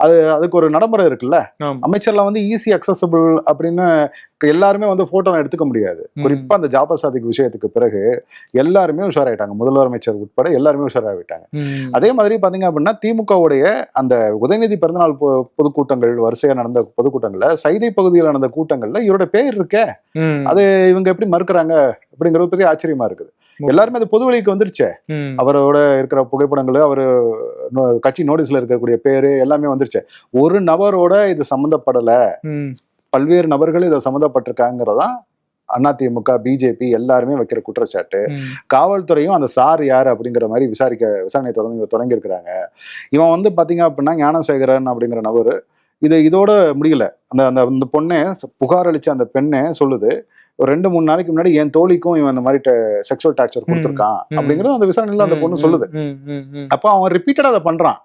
அது அதுக்கு ஒரு நடைமுறை இருக்குல்ல. அமைச்சர்லாம் வந்து ஈஸி அக்சசபிள் அப்படின்னு எல்லாருமே வந்து போட்டோ எடுத்துக்க முடியாது. குறிப்பா அந்த ஜாபர் சாதிக் விஷயத்துக்கு பிறகு எல்லாருமே உஷாராயிட்டாங்க முதல்வர் உட்பட எல்லாருமே உஷாராயிட்டாங்க ம். அதே மாதிரி பாத்தீங்க அப்படின்னா திமுகவுடைய அந்த உதயநிதி பிறந்தநாள் பொதுக்கூட்டங்கள் வரிசையா நடந்த பொதுக்கூட்டங்கள்ல சைதை பகுதியில் நடந்த கூட்டங்கள்ல இவரோட பேர் இருக்கே. அது இவங்க எப்படி மறுக்கிறாங்க அப்படிங்கிறது பெரிய ஆச்சரியமா இருக்குது. எல்லாருமே அது பொதுவெளிக்கு வந்துருச்சே. அவரோட இருக்கிற புகைப்படங்கள் அவர் கட்சி நோட்டீஸ்ல இருக்கக்கூடிய பேரு எல்லாமே வந்துருச்சு ஒரு நபரோட இது சம்மந்தப்படல. பல்வேறு நபர்கள் இதை சம்மந்தப்பட்டிருக்காங்கிறதா அதிமுக பிஜேபி எல்லாருமே வைக்கிற குற்றச்சாட்டு. காவல்துறையும் அந்த சார் யார் அப்படிங்கிற மாதிரி விசாரிக்க விசாரணை தொடங்கி தொடங்கி இருக்கிறாங்க இவன் வந்து பாத்தீங்க அப்படின்னா ஞானசேகரன் அப்படிங்கிற நபர். இது இதோட முடியல. அந்த அந்த அந்த பொண்ணே புகார் அளிச்ச அந்த பெண்ணே சொல்லுது. ஒரு ரெண்டு மூணு நாளைக்கு முன்னாடி என் தோழிக்கும் இவன் அந்த மாதிரி செக்ஷுவல் டார்ச்சர் கொடுத்துருக்கான். அப்படிங்கிறது அந்த விசாரணையில அந்த பொண்ணு சொல்லுது. அப்போ அவன் ரிப்பீட்டடா அதை பண்றான்.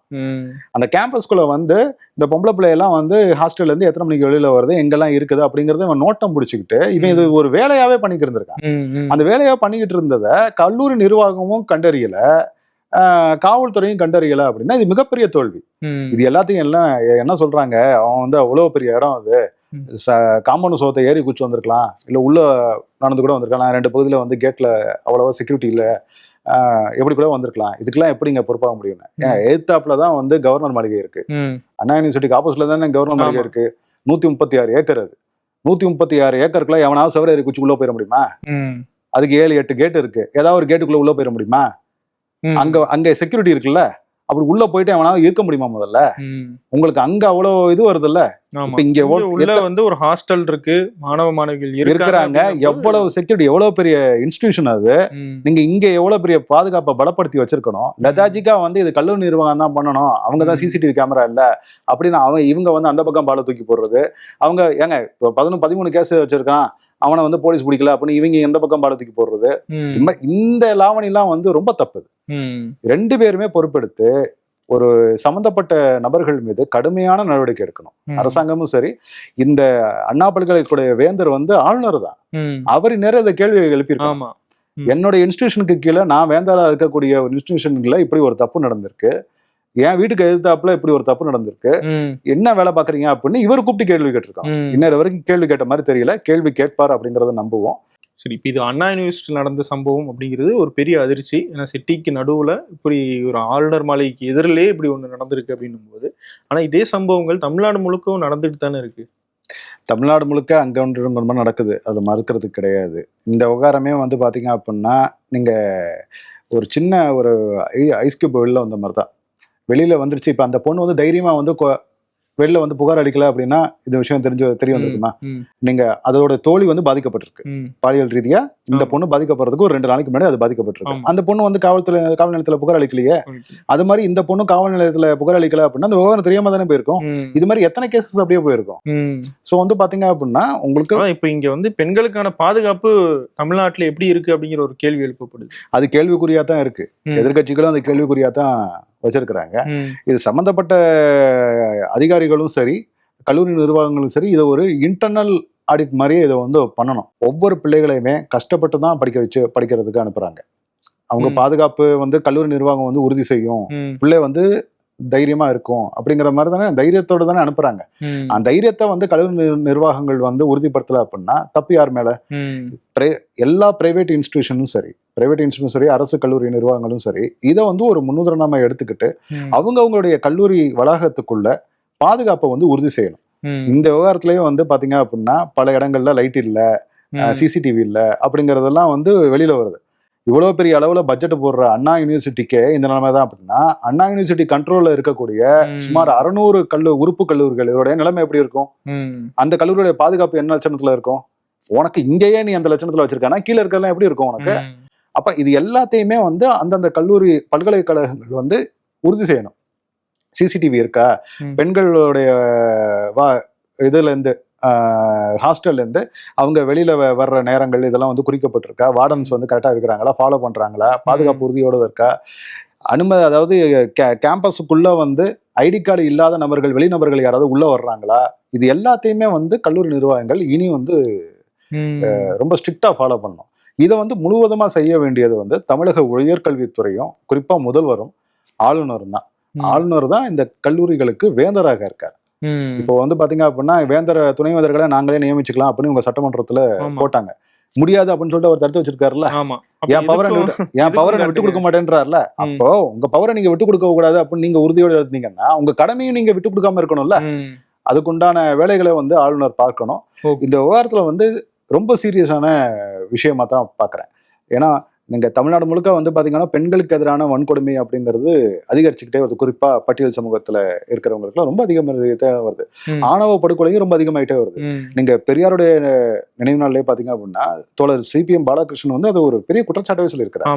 அந்த கேம்பஸ்குள்ள வந்து இந்த பொம்பளை பிள்ளையெல்லாம் வந்து ஹாஸ்டல்ல இருந்து எத்தனை மணிக்கு வெளியில வருது எங்கெல்லாம் இருக்குது அப்படிங்கறத இவன் நோட்டம் பிடிச்சிக்கிட்டு இவன் இது ஒரு வேலையாவே பண்ணிக்கிட்டு இருந்திருக்கான். அந்த வேலையா பண்ணிக்கிட்டு இருந்ததை கல்லூரி நிர்வாகமும் கண்டறியல காவல்துறையும் கண்டறியல அப்படின்னா இது மிகப்பெரிய தோல்வி. இது எல்லாத்தையும் எல்லாம் என்ன சொல்றாங்க அவன் வந்து அவ்வளவு பெரிய இடம் அது ம். காம்பவுண்ட் சோத்தை ஏறி குச்சி வந்திருக்கலாம். இல்ல உள்ள நடந்து கூட வந்திருக்கலாம். நான் ரெண்டு பகுதியில வந்து கேட்ல அவ்வளவா செக்யூரிட்டி இல்ல. எப்படி கூட வந்திருக்கலாம். இதுக்கெல்லாம் எப்படிங்க பொறுப்பாக முடியும்னு. ஏன் எதிர்த்தாப்புல தான் வந்து கவர்னர் மாளிகை இருக்கு. அண்ணா யூனிவர்சிட்டிக்கு ஆப்போசிட்ல தானே கவர்னர் மாளிகை. இருக்கு. நூத்தி முப்பத்தி ஆறு ஏக்கர் அது. நூத்தி முப்பத்தி ஆறு ஏக்கருக்குள்ள எவனாவது சவர ஏறி குச்சி உள்ள போயிட முடியுமா. அதுக்கு ஏழு எட்டு கேட் இருக்கு. ஏதாவது ஒரு கேட்டுக்குள்ள உள்ள போயிட முடியுமா. அங்க அங்க செக்யூரிட்டி இருக்குல்ல. அப்படி உள்ள போயிட்டு எவனாவது இருக்க முடியுமா முதல்ல. உங்களுக்கு அங்க அவ்வளவு இது ஆமா. இப்ப இங்க உள்ள வந்து ஒரு ஹாஸ்டல் இருக்கு மாணவ மாணவிகள் இருக்கிறாங்க எவ்வளவு செக்யூரிட்டி எவ்வளவு பெரிய இன்ஸ்டிடியூஷன் அது. நீங்க இங்க எவ்வளவு பெரிய பாதுகாப்பை பலப்படுத்தி வச்சிருக்கணும் லெதாஜிக்கா வந்து இது கல்லூரி நிர்வாகம் தான் பண்ணணும் அவங்க தான். சிசிடிவி கேமரா இல்ல அப்படின்னு அவங்க இவங்க வந்து அந்த பக்கம் பால தூக்கி போடுறது அவங்க ஏங்க இப்போ பதினொன்று பதிமூணு கேஸ் வச்சிருக்கான் அவனை வந்து போலீஸ் பிடிக்கல அப்படின்னு இவங்க எந்த பக்கம் பால தூக்கி போடுறது. இந்த லாவணிலாம் வந்து ரொம்ப தப்பு ம். ரெண்டு பேருமே பொறுப்பெடுத்து ஒரு சம்பந்தப்பட்ட நபர்கள் மீது கடுமையான நடவடிக்கை எடுக்கணும். அரசாங்கமும் சரி இந்த அண்ணா பல்கலைக்கழக வேந்தர் வந்து ஆளுநர் தான். அவர் நேரம் இந்த கேள்வி எழுப்பியிருக்காங்க ஆமா. என்னோட இன்ஸ்டிடியூஷனுக்கு கீழே நான் வேந்தரா இருக்கக்கூடிய ஒரு இன்ஸ்டிடியூஷன்ல இப்படி ஒரு தப்பு நடந்திருக்கு. என் வீட்டுக்கு எதிர்த்தாப்புல இப்படி ஒரு தப்பு நடந்திருக்கு. என்ன வேலை பாக்குறீங்க அப்படின்னு இவர் கூப்பிட்டு கேள்வி கேட்டிருக்காங்க ம். இன்னொரு வரைக்கும் கேள்வி கேட்ட மாதிரி தெரியல. கேள்வி கேட்பார் அப்படிங்கறத நம்புவோம். சரி இப்போ இது அண்ணா யூனிவர்சிட்டி நடந்த சம்பவம் அப்படிங்கிறது ஒரு பெரிய அதிர்ச்சி. ஏன்னா சிட்டிக்கு நடுவில் இப்படி ஒரு ஆளுநர் மாலைக்கு எதிரிலே இப்படி ஒன்று நடந்திருக்கு அப்படின்னும் போது ஆனால் இதே சம்பவங்கள் தமிழ்நாடு முழுக்கவும் நடந்துட்டு தானே இருக்கு. தமிழ்நாடு முழுக்க அங்கே ஒன்று இங்க நடக்குது. அது மறுக்கிறது கிடையாது. இந்த விவகாரமே வந்து பார்த்தீங்க அப்படின்னா நீங்கள் ஒரு சின்ன ஒரு ஐஸ் கியூப் வெளில வந்த மாதிரி தான் வெளியில் வந்துருச்சு. இப்போ அந்த பொண்ணு வந்து தைரியமாக வந்து கொ- வெளில வந்து புகார் அளிக்கல அப்படின்னா இந்த விஷயம் தெரிஞ்சு தெரிய வந்திருக்குமா? நீங்க அதோட தோழி வந்து பாதிக்கப்பட்டிருக்கு. பாலியல் ரீதியா இந்த. பொண்ணு பாதிக்கப்படுறதுக்கு ஒரு ரெண்டு நாளைக்கு முன்னாடி அது பாதிக்கப்பட்டிருக்கு. அந்த பொண்ணு வந்து காவல்துறை காவல் நிலையத்துல புகார் அளிக்கலையே. அது மாதிரி இந்த பொண்ணு காவல் நிலையத்துல புகார் அளிக்கல அப்படின்னா அந்த விவகாரம் தெரியாம தானே போயிருக்கும். இது மாதிரி எத்தனை கேசஸ் அப்படியே போயிருக்கும். சோ வந்து பாத்தீங்க அப்படின்னா உங்களுக்கு இப்ப இங்க வந்து பெண்களுக்கான பாதுகாப்பு தமிழ்நாட்டுல எப்படி இருக்கு அப்படிங்கிற ஒரு கேள்வி எழுப்பப்படுது. அது கேள்விக்குறியா தான் இருக்கு. ம். எதிர்க்கட்சிகளும் அது கேள்விக்குறியா தான் வச்சிருக்கிறாங்க. இது சம்பந்தப்பட்ட அதிகாரிகளும் சரி கல்லூரி நிர்வாகங்களும் சரி இதை ஒரு இன்டர்னல் ஆடிட் மாதிரியே இதை வந்து பண்ணணும். ஒவ்வொரு பிள்ளைகளையுமே கஷ்டப்பட்டு தான் படிக்க வச்சு படிக்கிறதுக்கு அனுப்புறாங்க. அவங்க. பாதுகாப்பு வந்து கல்லூரி நிர்வாகம் வந்து உறுதி செய்யும். பிள்ளை வந்து தைரியமா இருக்கும் அப்படிங்கிற மாதிரி தானே தைரியத்தோட தானே அனுப்புறாங்க. அந்த தைரியத்தை வந்து கல்லூரி நிர்- நிர்வாகங்கள் வந்து உறுதிப்படுத்தல அப்படின்னா தப்பு யார் மேல எல்லா பிரைவேட் இன்ஸ்டிடியூஷனும் சரி பிரைவேட் இன்ஸ்டியூஷனும் சரி அரசு கல்லூரி நிர்வாகங்களும் சரி இதை வந்து ஒரு முன்னுதாரணமா எடுத்துக்கிட்டு அவங்க அவங்களுடைய கல்லூரி வளாகத்துக்குள்ள பாதுகாப்பை வந்து உறுதி செய்யணும். இந்த விவகாரத்திலயும் வந்து பாத்தீங்க அப்படின்னா பல இடங்கள்ல லைட் இல்ல சிசிடிவி இல்ல அப்படிங்கறதெல்லாம் வந்து வெளியில வருது. இவ்வளவு பெரிய அளவுல பட்ஜெட் போடுற அண்ணா யூனிவர்சிட்டிக்கே இந்த நிலைமை தான் அப்படின்னா அண்ணா யூனிவர்சிட்டி கண்ட்ரோல்ல இருக்கக்கூடிய சுமார் அறுநூறு கல்லு உறுப்பு கல்லூரிகள் இதோடைய நிலைமை எப்படி இருக்கும்? அந்த கல்லூரியோட பாதுகாப்பு என்ன லட்சணத்துல இருக்கும்? உனக்கு இங்கேயே நீ அந்த லட்சணத்துல வச்சிருக்கானா கீழே இருக்கிறதெல்லாம் எப்படி இருக்கும் உனக்கு? அப்ப இது எல்லாத்தையுமே வந்து அந்தந்த கல்லூரி பல்கலைக்கழகங்கள் வந்து உறுதி செய்யணும். சிசிடிவி இருக்கா. பெண்களுடைய வா இதுல இருந்து ஹாஸ்டல்ல இருந்து அவங்க வெளியில வர்ற நேரங்கள் இதெல்லாம் வந்து குறிக்கப்பட்டிருக்கா? வார்டன்ஸ் வந்து கரெக்டா இருக்கிறாங்களா? ஃபாலோ பண்றாங்களா? பாதுகாப்பு உறுதியோட இருக்கா? அனுமதி அதாவது கேம்பஸுக்குள்ள வந்து ஐடி கார்டு இல்லாத நபர்கள் வெளிநபர்கள் யாராவது உள்ள வர்றாங்களா? இது எல்லாத்தையுமே வந்து கல்லூரி நிர்வாகங்கள் இனி வந்து ரொம்ப ஸ்ட்ரிக்டா ஃபாலோ பண்ணணும். இதை வந்து முழுவதுமா செய்ய வேண்டியது வந்து தமிழக உயர்கல்வித்துறையும் குறிப்பா முதல்வரும் ஆளுநரும் தான். ஆளுநர் தான் இந்த கல்லூரிகளுக்கு வேந்தராக இருக்கார். இப்போ வந்து பாத்தீங்க அப்படின்னா வேந்தர துணைவேந்தர்களை நாங்களே நியமிச்சுக்கலாம் அப்படின்னு உங்க சட்டமன்றத்துல போட்டாங்க. முடியாது அப்படின்னு சொல்லிட்டு அவர் தடுத்து வச்சிருக்காருல்ல? என் பவரை என் பவரை விட்டு. கொடுக்க மாட்டேன்றாருல. அப்போ உங்க பவரை நீங்க விட்டு கொடுக்க கூடாது அப்படின்னு நீங்க உறுதியோட இருந்தீங்கன்னா உங்க கடமையும் நீங்க விட்டு கொடுக்காம இருக்கணும்ல? அதுக்குண்டான வேலைகளை வந்து ஆளுநர் பார்க்கணும். இந்த விவகாரத்துல வந்து ரொம்ப சீரியஸான விஷயமா தான் பார்க்குறேன். ஏன்னா நீங்க தமிழ்நாடு முழுக்க வந்து பாத்தீங்கன்னா பெண்களுக்கு எதிரான வன்கொடுமை அப்படிங்கிறது அதிகரிச்சுக்கிட்டே வருது. குறிப்பா பட்டியல் சமூகத்துல இருக்கிறவங்களுக்குலாம் ரொம்ப அதிகமாகிட்டே வருது. ஆணவ படுகொலையும் ரொம்ப அதிகமாயிட்டே வருது. நீங்க பெரியாருடைய நினைவு நாள்லயே பாத்தீங்க அப்படின்னா தோழர் சிபிஎம் பாலகிருஷ்ணன் வந்து அது ஒரு பெரிய குற்றச்சாட்டவே சொல்லியிருக்கிறார்.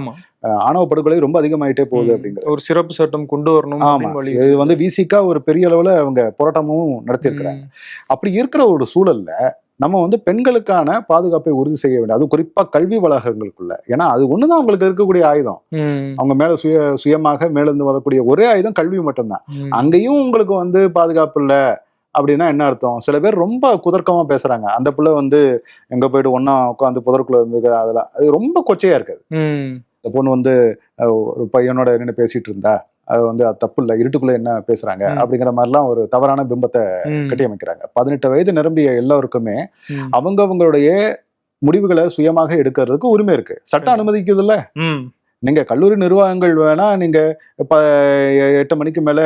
ஆணவ படுகொலை ரொம்ப அதிகமாயிட்டே போகுது ம், அப்படிங்கிறது ஒரு சிறப்பு சட்டம் கொண்டு வரணும் ஆமா. அப்படின்னு வழி இது வந்து விசிக்கா ஒரு பெரிய அளவுல அவங்க போராட்டமும் நடத்தியிருக்கிறாங்க. அப்படி இருக்கிற ஒரு சூழல்ல நம்ம வந்து பெண்களுக்கான பாதுகாப்பை உறுதி செய்ய வேண்டும். அதுவும் குறிப்பா கல்வி வளாகங்களுக்குள்ள. ஏன்னா அது ஒண்ணுதான் அவங்களுக்கு இருக்கக்கூடிய ஆயுதம். அவங்க மேல சுய சுயமாக மேலிருந்து வரக்கூடிய ஒரே ஆயுதம் கல்வி மட்டும்தான். அங்கேயும் உங்களுக்கு வந்து பாதுகாப்பு இல்ல அப்படின்னா என்ன அர்த்தம்? சில பேர் ரொம்ப குதர்க்கமா பேசுறாங்க. அந்த பிள்ளை வந்து எங்க போயிட்டு ஒண்ணா உட்காந்து புதருக்குள்ள இருந்து அதெல்லாம். அது ரொம்ப கொச்சையா இருக்குது. இந்த பொண்ணு வந்து ஒரு பையனோட நின்று பேசிட்டு இருந்தா அது வந்து அது தப்பு இல்லை இருட்டுக்குள்ள என்ன பேசுறாங்க. அப்படிங்கிற மாதிரிலாம் ஒரு தவறான பிம்பத்தை கட்டியமைக்கிறாங்க பதினெட்டு வயது நிரம்பிய எல்லாருக்குமே ம், அவங்க அவங்களுடைய முடிவுகளை சுயமாக எடுக்கிறதுக்கு உரிமை இருக்கு சட்டம் சரி. அனுமதிக்குதுல்ல ம், நீங்க கல்லூரி நிர்வாகங்கள் வேணா நீங்க இப்ப எட்டு மணிக்கு மேல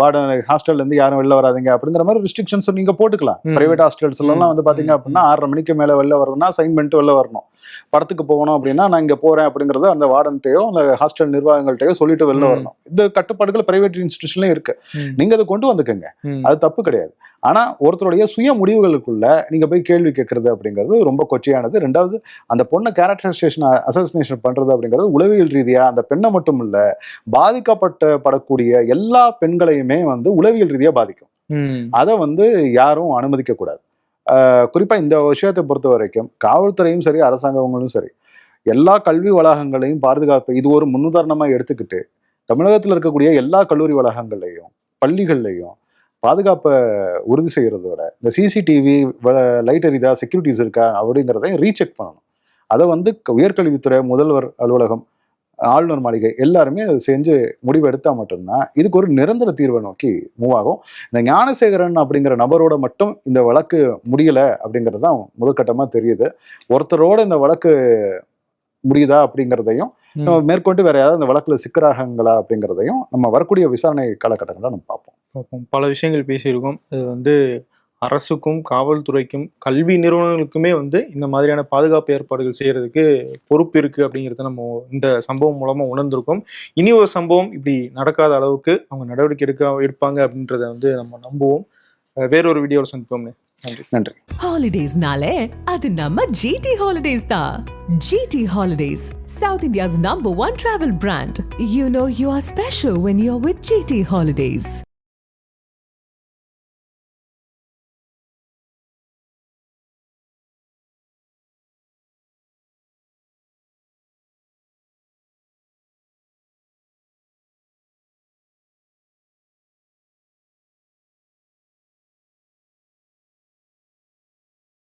வார்டன் ஹாஸ்டல்ல இருந்து யாரும் வெளில வராதீங்க அப்படிங்கிற மாதிரி ரெஸ்ட்ரிக்ஷன்ஸ் நீங்க போட்டுக்கலாம். பிரைவேட் ஹாஸ்டல்ஸ் எல்லாம். வந்து பாத்தீங்க. அப்படின்னா ஆறரை மணிக்கு மேல வெளில வரதுன்னா சைன் பண்ணிட்டு வெளில வரணும் படத்துக்கு போகணும் அப்படின்னா நான் இங்க போறேன் அப்படிங்கறத அந்த வார்டன்ட்டையோ அந்த ஹாஸ்டல் நிர்வாகங்கள்ட்டயோ சொல்லிட்டு வெளில. வரணும். இந்த கட்டுப்பாடுகள் பிரைவேட் இன்ஸ்டிடியூஷன்லயும் இருக்கு. ம், நீங்க அதை கொண்டு வந்துக்கங்க. அது தப்பு கிடையாது. ஆனா ஒருத்தருடைய சுய முடிவுகளுக்குள்ள நீங்க போய் கேள்வி கேட்கறது அப்படிங்கிறது ரொம்ப கொச்சையானது. ரெண்டாவது அந்த பொண்ணை கேரக்டரைசேஷன் அசசினேஷன் பண்றது அப்படிங்கிறது உளவியல் ரீதியா அந்த பெண்ணை மட்டும் இல்ல பாதிக்கப்பட்ட படக்கூடிய எல்லா பெண்களையுமே வந்து உளவியல் ரீதியா பாதிக்கும். அதை வந்து யாரும் அனுமதிக்க கூடாது குறிப்பாக இந்த விஷயத்தை பொறுத்த வரைக்கும் காவல்துறையும் சரி அரசாங்கங்களும் சரி எல்லா கல்வி வளாகங்களையும் பாதுகாப்பு இது ஒரு முன்னுதாரணமாக எடுத்துக்கிட்டு தமிழகத்தில் இருக்கக்கூடிய எல்லா கல்லூரி வளாகங்கள்லையும் பள்ளிகள்லையும் பாதுகாப்பை உறுதி செய்கிறத விட இந்த சிசிடிவி லைட் எரிதா செக்யூரிட்டிஸ் இருக்கா அப்படிங்கிறதையும் ரீசெக் பண்ணணும். அதை வந்து உயர்கல்வித்துறை முதல்வர் அலுவலகம் ஆளுநர் மாளிகை எல்லாருமே அதை செஞ்சு முடிவு எடுத்தா மட்டும்தான் இதுக்கு ஒரு நிரந்தர தீர்வை நோக்கி மூவ் ஆகும். இந்த ஞானசேகரன் அப்படிங்கிற நபரோட மட்டும் இந்த வழக்கு முடியல அப்படிங்கிறது தான் முதற்கட்டமா தெரியுது. ஒருத்தரோட இந்த வழக்கு முடியுதா அப்படிங்கிறதையும் மேற்கொண்டு வேற யாராவது இந்த வழக்குல சிக்கராகங்களா அப்படிங்கிறதையும் நம்ம வரக்கூடிய விசாரணை காலகட்டங்களில் நம்ம பார்ப்போம். பல விஷயங்கள் பேசியிருக்கோம். இது வந்து அரசுக்கும் காவல்துறைக்கும் கல்வி நிறுவனங்களுக்குமே வந்து இந்த மாதிரியான பாதுகாப்பு ஏற்பாடுகள் செய்யறதுக்கு பொறுப்பு இருக்கு அப்படிங்கிறத நம்ம இந்த சம்பவம் மூலமா உணர்ந்திருக்கோம். இனி ஒரு சம்பவம் இப்படி நடக்காத அளவுக்கு அவங்க நடவடிக்கை எடுக்க எடுப்பாங்க அப்படின்றத வந்து நம்ம நம்புவோம். வேறொரு வீடியோவில் சந்திப்போம் நன்றி. நன்றி. ஹாலிடேஸ்னாலே அது நம்ம ஜிடி ஹாலிடேஸ் தான் GD holidays south India's number one travel brand you know you are special when you are with GD holidays